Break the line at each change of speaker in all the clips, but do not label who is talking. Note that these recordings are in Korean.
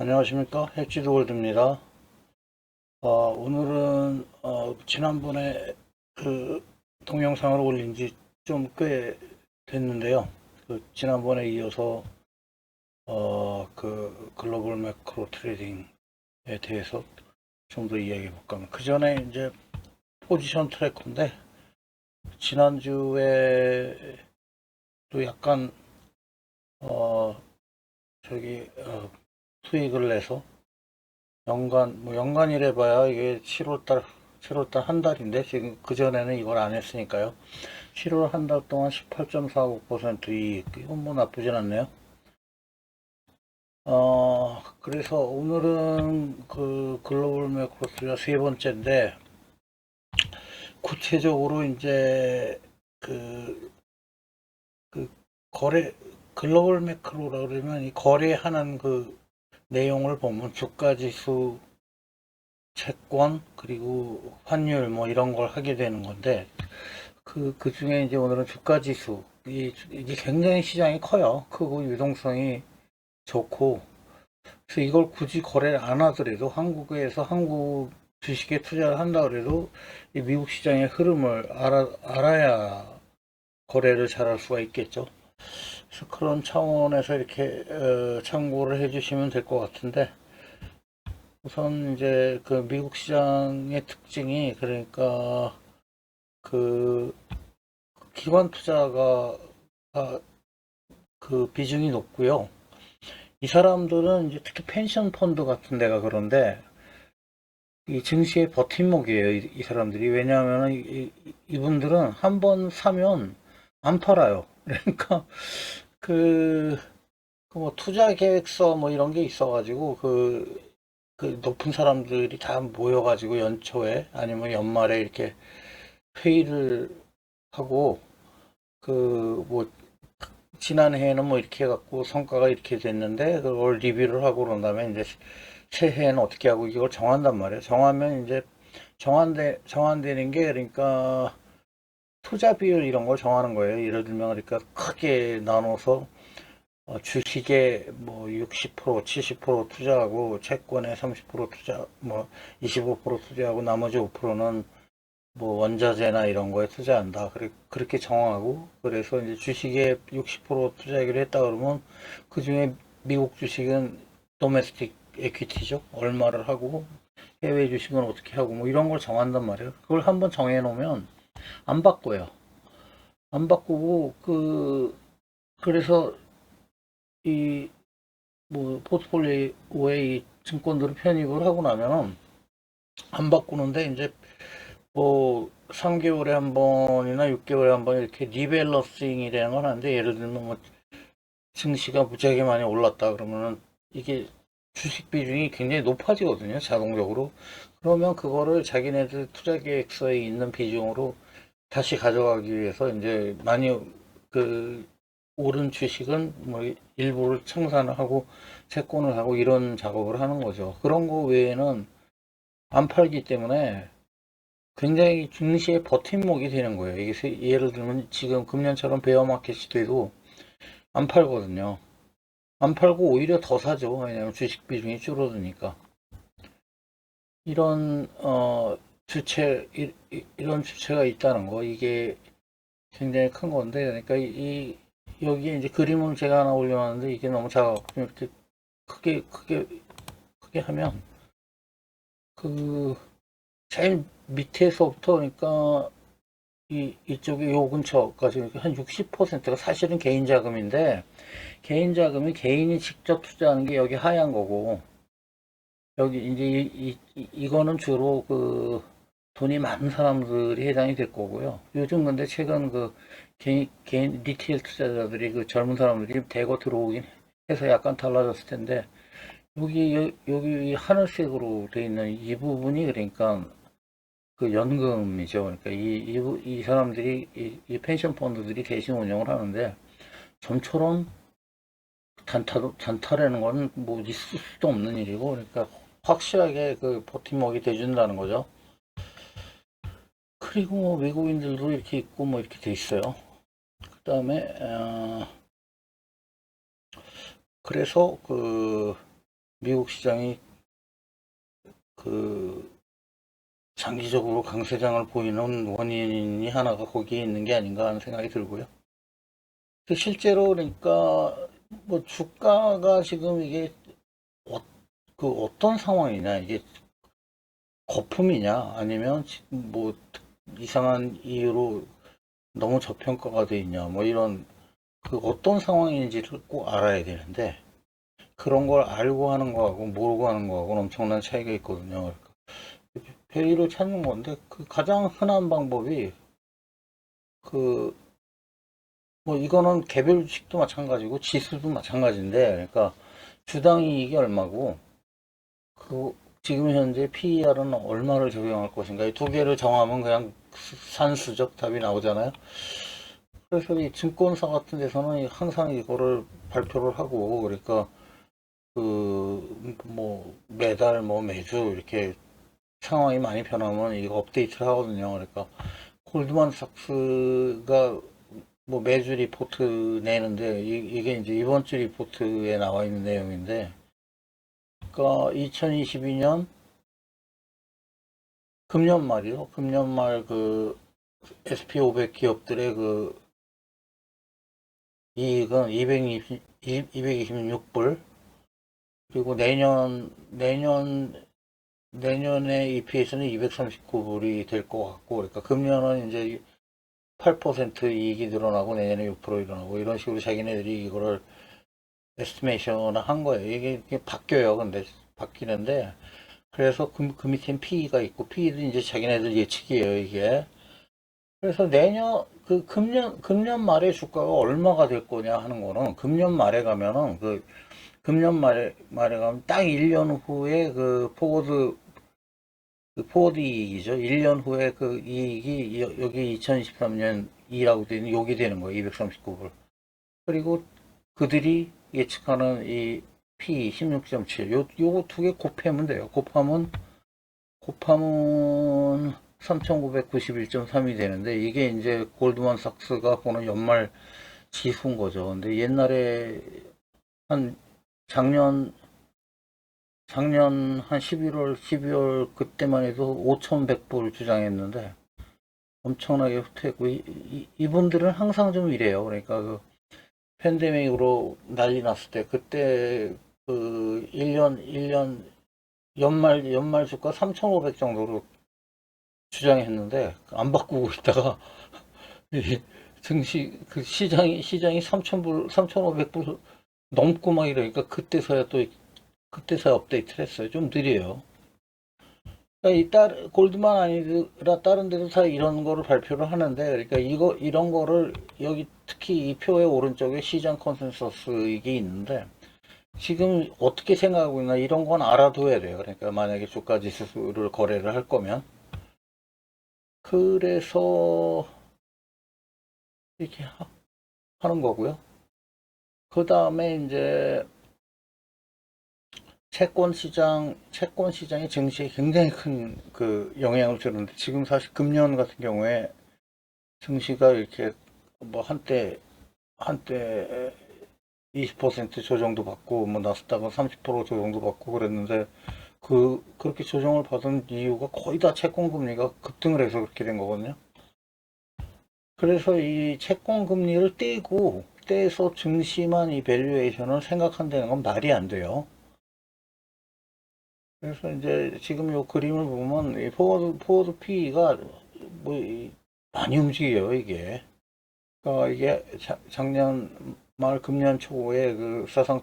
안녕하십니까? 헬지도월드입니다. 어, 오늘은 어, 지난번에 그 동영상을 올린 지 좀 꽤 됐는데요. 그 지난번에 이어서 어, 그 글로벌 매크로 트레이딩에 대해서 좀 더 이야기해 볼까 합니다. 그 전에 이제 포지션 트래커인데 지난주에 또 약간 어 저기 어, 수익을 내서 연간 뭐 연간이래 봐야 이게 7월달 7월달 한 달인데 지금 그 전에는 이걸 안 했으니까요. 7월 한 달 동안 18.45% 이익. 이건 뭐 나쁘진 않네요. 어 그래서 오늘은 그 글로벌 매크로스가 세 번째인데 구체적으로 이제 그, 그 거래 글로벌 매크로라 그러면 이 거래하는 그 내용을 보면 주가지수, 채권, 그리고 환율 뭐 이런 걸 하게 되는 건데 그, 그 중에 이제 오늘은 주가지수 이, 이게 굉장히 시장이 커요. 크고 유동성이 좋고 그래서 이걸 굳이 거래를 안 하더라도 한국에서 한국 주식에 투자를 한다 그래도 이 미국 시장의 흐름을 알아, 알아야 거래를 잘 할 수가 있겠죠. 그런 차원에서 이렇게 어, 참고를 해주시면 될 것 같은데 우선 이제 그 미국 시장의 특징이 그러니까 그 기관 투자가 아, 그 비중이 높고요. 이 사람들은 이제 특히 펜션 펀드 같은 데가 그런데 이 증시의 버팀목이에요. 이, 이 사람들이 왜냐하면 이, 이분들은 한 번 사면 안 팔아요. 그러니까 그, 그 뭐 투자 계획서 뭐 이런 게 있어가지고 그, 그 높은 사람들이 다 모여가지고 연초에 아니면 연말에 이렇게 회의를 하고 그 뭐 지난해에는 뭐 이렇게 해갖고 성과가 이렇게 됐는데 그걸 리뷰를 하고 그런 다음에 이제 새해에는 어떻게 하고 이걸 정한단 말이에요. 정하면 이제 정한돼 정한되는 게 그러니까 투자 비율 이런 걸 정하는 거예요. 예를 들면 그러니까 크게 나눠서 어, 주식에 뭐 60%, 70% 투자하고 채권에 30% 투자, 뭐 25% 투자하고 나머지 5%는 뭐 원자재나 이런 거에 투자한다. 그래, 그렇게 정하고 그래서 이제 주식에 60% 투자하기로 했다 그러면 그 중에 미국 주식은 도메스틱 에퀴티죠. 얼마를 하고 해외 주식은 어떻게 하고 뭐 이런 걸 정한단 말이에요. 그걸 한번 정해 놓으면 안 바꿔요. 안 바꾸고 그 그래서 이 뭐 포트폴리오에 이 증권들을 편입을 하고 나면은 안 바꾸는데 이제 뭐 3개월에 한 번이나 6개월에 한 번 이렇게 리밸런싱이 되는 건 하는데 예를 들면 뭐 증시가 무지하게 많이 올랐다 그러면은 이게 주식 비중이 굉장히 높아지거든요 자동적으로 그러면 그거를 자기네들 투자 계획서에 있는 비중으로 다시 가져가기 위해서 이제 많이 그 오른 주식은 뭐 일부를 청산을 하고 채권을 하고 이런 작업을 하는 거죠. 그런 거 외에는 안 팔기 때문에 굉장히 증시의 버팀목이 되는 거예요. 이게 세- 예를 들면 지금 금년처럼 베어마켓이 돼도 안 팔거든요. 안 팔고 오히려 더 사죠. 왜냐하면 주식 비중이 줄어드니까. 이런 어 주체 이런 주체가 있다는 거. 이게 굉장히 큰 건데 그러니까 이, 이- 여기에 이제 그림을 제가 하나 올려놨는데 이게 너무 작아갖고 이렇게 크게 크게 크게 하면 그 제일 밑에서부터 그러니까 이 이쪽에 요 근처까지 이렇게 한 60%가 사실은 개인 자금인데 개인 자금이 개인이 직접 투자하는 게 여기 하얀 거고 여기 이제 이, 이, 이거는 주로 그 돈이 많은 사람들이 해당이 될 거고요. 요즘 근데 최근 그 개인, 개인 리테일 투자자들이 그 젊은 사람들이 대거 들어오긴 해서 약간 달라졌을 텐데 여기 여- 여기 이 하늘색으로 돼 있는 이 부분이 그러니까 그 연금이죠. 그러니까 이, 이, 부- 이 사람들이 이, 이 펜션 펀드들이 대신 운영을 하는데 좀처럼 단타 단타라는 건뭐 있을 수도 없는 일이고 그러니까 확실하게 그 버팀목이 돼준다는 거죠. 그리고 뭐 외국인들도 이렇게 있고 뭐 이렇게 돼 있어요. 그 다음에 어, 그래서 그 미국 시장이 그 장기적으로 강세장을 보이는 원인이 하나가 거기에 있는 게 아닌가 하는 생각이 들고요. 그 실제로 그러니까 뭐 주가가 지금 이게 어, 그 어떤 상황이냐 이게 거품이냐 아니면 뭐 이상한 이유로 너무 저평가가 돼 있냐 뭐 이런 그 어떤 상황인지를 꼭 알아야 되는데 그런 걸 알고 하는 거하고 모르고 하는 거하고는 엄청난 차이가 있거든요. 그러니까 찾는 건데 그 가장 흔한 방법이 그 뭐 이거는 개별 주식도 마찬가지고 지수도 마찬가지인데 그러니까 주당 이익이 얼마고 그 지금 현재 PER은 얼마를 적용할 것인가 이 두 개를 정하면 그냥 산수적 답이 나오잖아요. 그래서 이 증권사 같은 데서는 항상 이거를 발표를 하고 그러니까 그 뭐 매달 뭐 매주 이렇게 상황이 많이 변하면 이거 업데이트를 하거든요. 그러니까 골드만삭스가 뭐 매주 리포트 내는데 이, 게 이제 이번 주 리포트에 나와 있는 내용인데 그러니까 2022년 금년 말이요. 금년 말 그 SP500 기업들의 그 이익은 220, 226불 그리고 내년 내년 내년에 EPS는 239불이 될 것 같고 그러니까 금년은 이제 8% 이익이 늘어나고 내년에 6% 일어나고 이런 식으로 자기네들이 이거를 에스티메이션을 한 거예요. 이게, 이게 바뀌어요. 근데 바뀌는데 그래서 그, 그 밑엔 PE가 있고 PE도 이제 자기네들 예측이에요. 이게 그래서 내년 그 금년 금년 말에 주가가 얼마가 될 거냐 하는 거는 금년 말에 가면은 그 금년 말에 말에 가면 딱 1년 후에 그 포워드 그 포워드 이익이죠. 1년 후에 그 이익이 여- 여기 2023년 2라고 되는 여기 되는 거예요. 239불. 그리고 그들이 예측하는 이 P 16.7 요, 요거 두 개 곱하면 돼요. 곱하면 곱하면 3991.3이 되는데 이게 이제 골드만삭스가 보는 연말 지수인 거죠. 근데 옛날에 한 작년 작년 한 11월, 12월 그때만 해도 5,100불 주장했는데 엄청나게 후퇴했고 이, 이, 분들은 항상 좀 이래요. 그러니까 그 팬데믹으로 난리 났을 때 그때 그 1년 1년 연말 연말 주가 3,500 정도로 주장했는데 안 바꾸고 있다가 이 증시 그 시장이 시장이 3,000불 3,500불 넘고 막 이러니까 그때서야 또 그때서야 업데이트를 했어요. 좀 느려요. 그러니까 이 딸, 골드만 아니라 다른 데도 다 이런 거를 발표를 하는데, 그러니까 이거, 이런 거를 여기 특히 이 표의 오른쪽에 시장 컨센서스 이게 있는데, 지금 어떻게 생각하고 있나 이런 건 알아둬야 돼요. 그러니까 만약에 주가 지수를 거래를 할 거면. 그래서 이렇게 하- 하는 거고요. 그 다음에 이제 채권 시장, 채권 시장이 증시에 굉장히 큰 그 영향을 주는데 지금 사실 금년 같은 경우에 증시가 이렇게 뭐 한때 한때 20% 조정도 받고 뭐 나스닥은 30% 조정도 받고 그랬는데 그 그렇게 조정을 받은 이유가 거의 다 채권 금리가 급등을 해서 그렇게 된 거거든요. 그래서 이 채권 금리를 떼고 떼서 증시만 이 밸류에이션을 생각한다는 건 말이 안 돼요. 그래서 이제 지금 요 그림을 보면 이 포워드 포워드 P가 뭐 이- 많이 움직여요 이게. 그러니까 이게 자- 작년 말 금년 초에 그 사상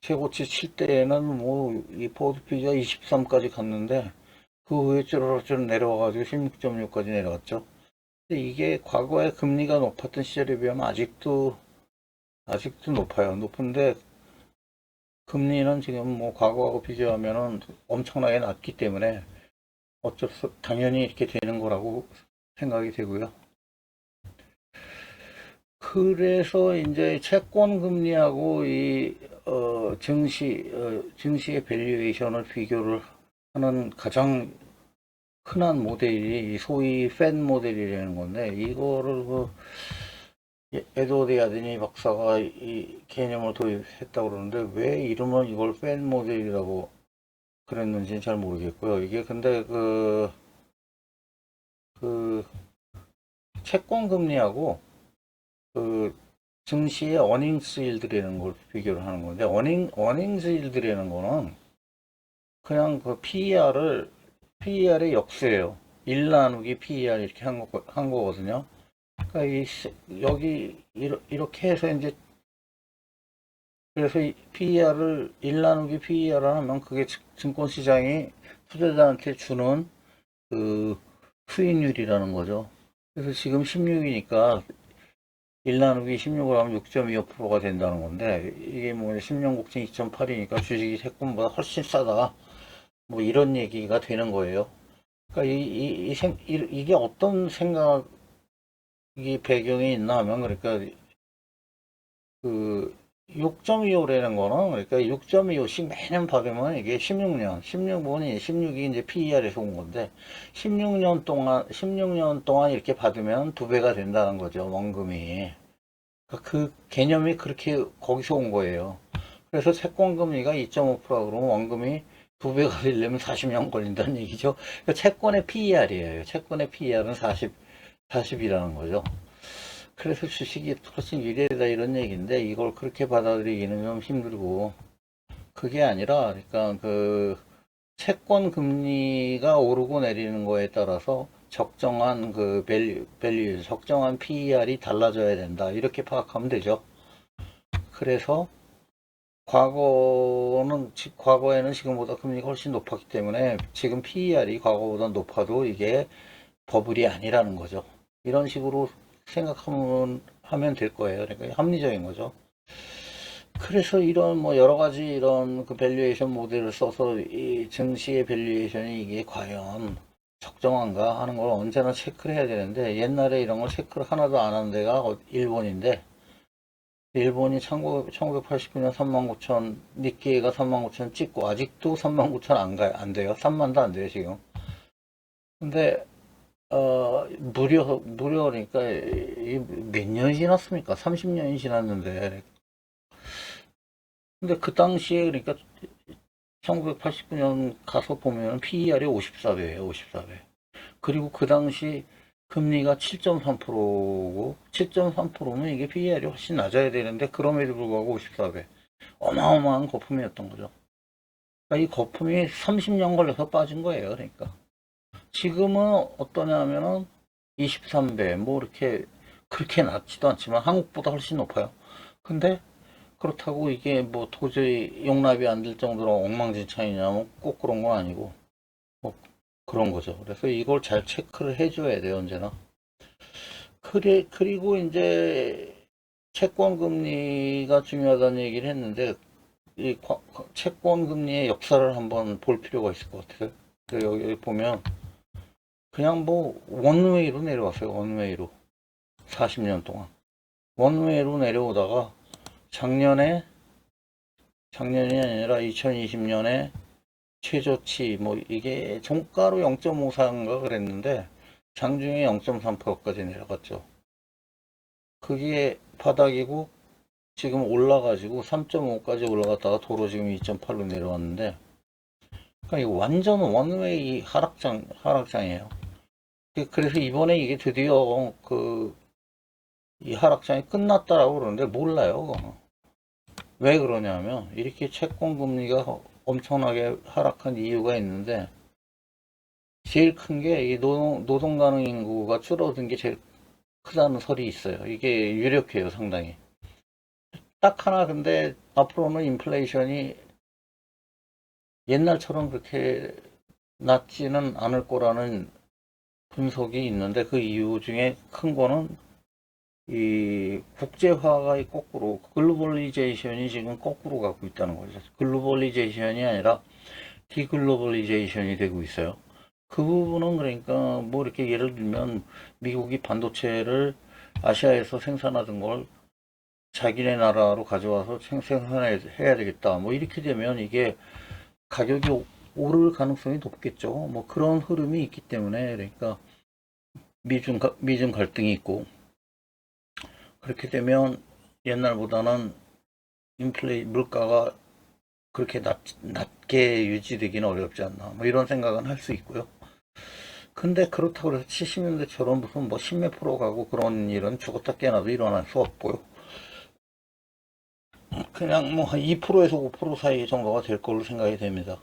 최고치 칠 때에는 뭐 이 포워드 P가 23까지 갔는데 그 후에 쭈르륵 내려와가지고 16.6까지 내려갔죠. 근데 이게 과거에 금리가 높았던 시절에 비하면 아직도 아직도 높아요. 높은데 금리는 지금 뭐 과거하고 비교하면은 엄청나게 낮기 때문에 어쩔 수 당연히 이렇게 되는 거라고 생각이 되고요. 그래서 이제 채권 금리하고 이 어, 증시 어, 증시의 밸류에이션을 비교를 하는 가장 흔한 모델이 이 소위 팬 모델이라는 건데 이거를 그 예, 에드워드 야드니 박사가 이 개념을 도입했다고 그러는데 왜 이름을 이걸 팬 모델이라고 그랬는지는 잘 모르겠고요. 이게 근데 그, 그, 채권 금리하고 그 증시의 어닝스 일들이라는 걸 비교를 하는 건데 어닝 어닝스 일들이라는 거는 그냥 그 PER을 PER의 역수예요. 1 나누기 PER 이렇게 한, 거, 한 거거든요. 그러니까 이 시- 여기 이렇게 해서 이제 그래서 이 PER을 1 나누기 PER을 하면 그게 증- 증권시장이 투자자한테 주는 그 수익률이라는 거죠. 그래서 지금 16이니까 1 나누기 16을 하면 6.25%가 된다는 건데 이게 뭐 10년 국채 2.8이니까 주식이 채권보다 훨씬 싸다. 뭐 이런 얘기가 되는 거예요. 그러니까 이, 이, 이 생, 이, 이게 어떤 생각이 배경이 있나 하면 그러니까 그 6.25라는 거는 그러니까 6.25씩 매년 받으면 이게 16년, 16분이 16이 이제 PER에서 온 건데 16년 동안 16년 동안 이렇게 받으면 두 배가 된다는 거죠 원금이. 그러니까 그 개념이 그렇게 거기서 온 거예요. 그래서 채권 금리가 2.5% 그러면 원금이 두 배가 되려면 40년 걸린다는 얘기죠. 그러니까 채권의 PER이에요. 채권의 PER은 40, 40이라는 거죠. 그래서 주식이 훨씬 유리하다 이런 얘기인데 이걸 그렇게 받아들이기는 좀 힘들고 그게 아니라 그러니까 그 채권 금리가 오르고 내리는 거에 따라서 적정한 그 밸류, 밸류 적정한 PER이 달라져야 된다 이렇게 파악하면 되죠. 그래서 과거는 지- 과거에는 지금보다 금리가 훨씬 높았기 때문에 지금 PER이 과거보다 높아도 이게 버블이 아니라는 거죠. 이런 식으로 생각하면 하면 될 거예요. 그러니까 합리적인 거죠. 그래서 이런 뭐 여러 가지 이런 그 밸류에이션 모델을 써서 이 증시의 밸류에이션이 이게 과연 적정한가 하는 걸 언제나 체크를 해야 되는데 옛날에 이런 걸 체크를 하나도 안 하는 데가 어- 일본인데 일본이 19, 1989년 39,000 니케이가 39,000 찍고 아직도 39,000 안 가요 안 돼요 3만도 안 돼요 지금 근데 어, 그러니까, 이몇 년이 지났습니까? 30년이 지났는데. 근데 그 당시에, 그러니까, 1989년 가서 보면 PER이 54배예요, 54배. 그리고 그 당시 금리가 7.3%고, 7.3%면 이게 PER이 훨씬 낮아야 되는데, 그럼에도 불구하고 54배. 어마어마한 거품이었던 거죠. 그러니까 이 거품이 30년 걸려서 빠진 거예요, 그러니까. 지금은 어떠냐면은 23배 뭐 이렇게 그렇게 낮지도 않지만 한국보다 훨씬 높아요. 근데 그렇다고 이게 뭐 도저히 용납이 안 될 정도로 엉망진창이냐면 꼭 그런 건 아니고 뭐 그런 거죠. 그래서 이걸 잘 체크를 해줘야 돼요 언제나. 그래 그리고 이제 채권 금리가 중요하다는 얘기를 했는데 이 과- 채권 금리의 역사를 한번 볼 필요가 있을 것 같아요. 여기 보면 그냥 뭐 원웨이로 내려왔어요. 원웨이로 40년 동안 원웨이로 내려오다가 작년에 작년이 아니라 2020년에 최저치 뭐 이게 종가로 0.54인가 그랬는데 장중에 0.3%까지 내려갔죠. 그게 바닥이고 지금 올라가지고 3.5까지 올라갔다가 도로 지금 2.8로 내려왔는데 그러니까 이거 완전 원웨이 하락장 하락장이에요. 그- 그래서 이번에 이게 드디어 그 이 하락장이 끝났다라고 그러는데 몰라요. 왜 그러냐면 이렇게 채권 금리가 엄청나게 하락한 이유가 있는데 제일 큰게이 노동 노동 가능 인구가 줄어든 게 제일 크다는 설이 있어요. 이게 유력해요, 상당히. 딱 하나 근데 앞으로는 인플레이션이 옛날처럼 그렇게 낮지는 않을 거라는 분석이 있는데 그 이유 중에 큰 거는 이 국제화가 이 거꾸로 글로벌리제이션이 지금 거꾸로 가고 있다는 거죠. 글로벌리제이션이 아니라 디글로벌리제이션이 되고 있어요. 그 부분은 그러니까 뭐 이렇게 예를 들면 미국이 반도체를 아시아에서 생산하던 걸 자기네 나라로 가져와서 생- 생산해야 되겠다. 뭐 이렇게 되면 이게 가격이 오- 오를 가능성이 높겠죠. 뭐 그런 흐름이 있기 때문에 그러니까 미중 가- 미중 갈등이 있고 그렇게 되면 옛날보다는 인플레 물가가 그렇게 낮, 낮게 유지되기는 어렵지 않나 뭐 이런 생각은 할 수 있고요. 근데 그렇다고 해서 70년대처럼 무슨 뭐 10몇 프로 가고 그런 일은 죽었다 깨어나도 일어날 수 없고요. 그냥 뭐 한 2%에서 5% 사이 정도가 될 걸로 생각이 됩니다.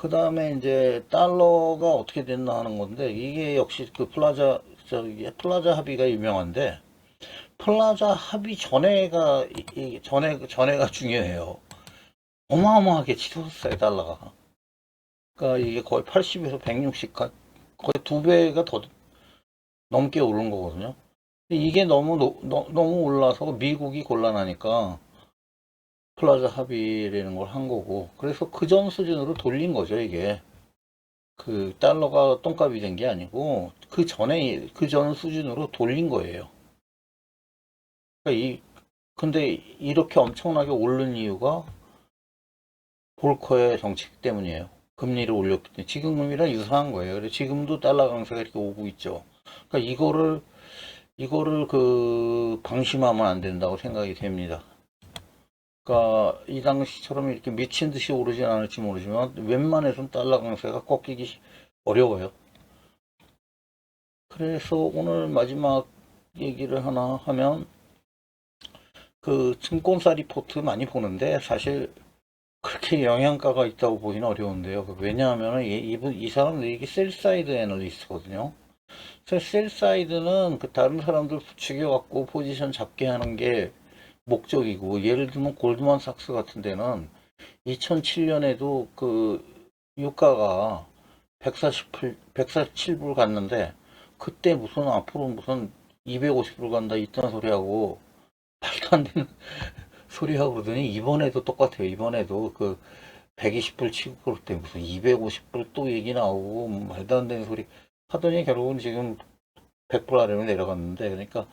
그 다음에 이제 달러가 어떻게 됐나 하는 건데 이게 역시 그 플라자 저기 플라자 합의가 유명한데 플라자 합의 전에가 이- 이 전에 전에가 중요해요. 어마어마하게 치솟았어요 달러가. 그러니까 이게 거의 80에서 160 가- 거의 두 배가 더 넘게 오른 거거든요. 이게 너무 노- 너, 너무 올라서 미국이 곤란하니까 플라자 합의라는 걸 한 거고 그래서 그 전 수준으로 돌린 거죠 이게 그 달러가 똥값이 된 게 아니고 그 전에 그 전 수준으로 돌린 거예요. 그러니까 이 근데 이렇게 엄청나게 오른 이유가 볼커의 정책 때문이에요. 금리를 올렸기 때문에 지금 금리랑 유사한 거예요. 그래서 지금도 달러 강세가 이렇게 오고 있죠. 그러니까 이거를 이거를 그 방심하면 안 된다고 생각이 됩니다. 그러니까 이 당시처럼 이렇게 미친 듯이 오르진 않을지 모르지만 웬만해선 달러 강세가 꺾이기 어려워요. 그래서 오늘 마지막 얘기를 하나 하면 그 증권사 리포트 많이 보는데 사실 그렇게 영향가가 있다고 보기는 어려운데요. 그 왜냐하면 이, 이분 이 사람들이 이게 셀사이드 애널리스트거든요. 셀사이드는 그 다른 사람들 부추겨 갖고 포지션 잡게 하는 게 목적이고 예를 들면 골드만삭스 같은 데는 2007년에도 그 유가가 147, 147불 갔는데 그때 무슨 앞으로 무슨 250불 간다 이딴 소리하고 말도 안 되는 소리하고 그러더니 이번에도 똑같아요. 이번에도 그 120불 치고 그럴 때 무슨 250불 또 얘기 나오고 뭐 말도 안 되는 소리 하더니 결국은 지금 100불 아래로 내려갔는데 그러니까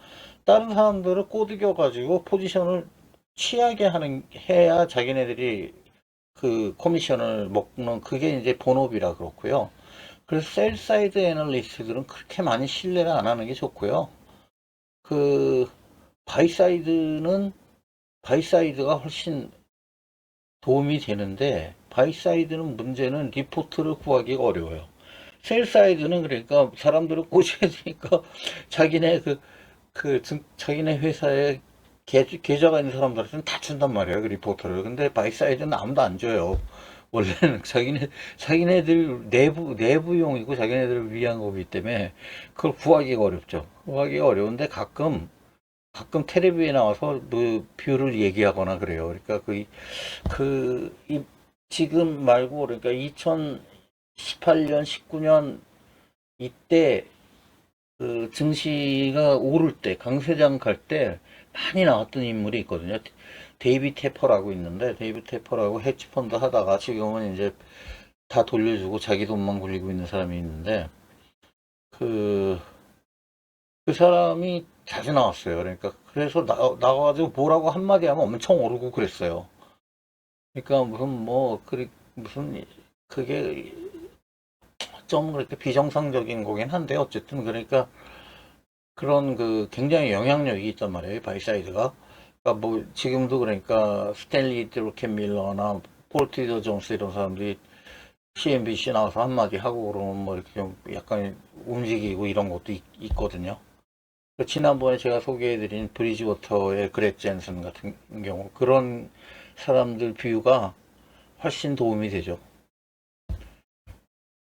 다른 사람들을 꼬드겨 가지고 포지션을 취하게 하는 해야 자기네들이 그 커미션을 먹는 그게 이제 본업이라 그렇고요. 그래서 셀 사이드 애널리스트들은 그렇게 많이 신뢰를 안 하는 게 좋고요. 그 바이 사이드는 바이 사이드가 훨씬 도움이 되는데 바이 사이드는 문제는 리포트를 구하기가 어려워요. 셀 사이드는 그러니까 사람들을 꼬셔야 되니까 자기네 그, 그, 증- 자기네 회사에 계, 계좌 가 있는 사람들한테는 다 준단 말이에요. 그 리포트를. 근데 바이사이드는 아무도 안 줘요. 원래는 자기네, 자기네들 내부, 내부용이고 자기네들을 위한 거기 때문에 그걸 구하기가 어렵죠. 구하기가 어려운데 가끔, 가끔 텔레비에 나와서 그 뷰를 얘기하거나 그래요. 그러니까 그, 그, 이, 지금 말고 그러니까 2018년, 19년 이때 그 증시가 오를 때, 강세장 갈 때 많이 나왔던 인물이 있거든요. 데이비 테퍼라고 있는데, 데이비 테퍼라고 헤지펀드 하다가 지금은 이제 다 돌려주고 자기 돈만 굴리고 있는 사람이 있는데, 그, 그 사람이 자주 나왔어요. 그러니까, 그래서 나, 나와가지고 뭐라고 한마디 하면 엄청 오르고 그랬어요. 그러니까 무슨 뭐, 그, 무슨, 그게 좀 그렇게 비정상적인 거긴 한데, 어쨌든, 그러니까, 그런 그 굉장히 영향력이 있단 말이에요, 바이사이드가. 그러니까 뭐, 지금도 그러니까, 스탠리 드루켄 밀러나 폴 트리더 존스 이런 사람들이 CNBC 나와서 한마디 하고 그러면 뭐 이렇게 좀 약간 움직이고 이런 것도 있, 있거든요. 그 지난번에 제가 소개해드린 브리지워터의 그렉 젠슨 같은 경우, 그런 사람들 비유가 훨씬 도움이 되죠.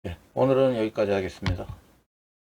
네, 오늘은 여기까지 하겠습니다.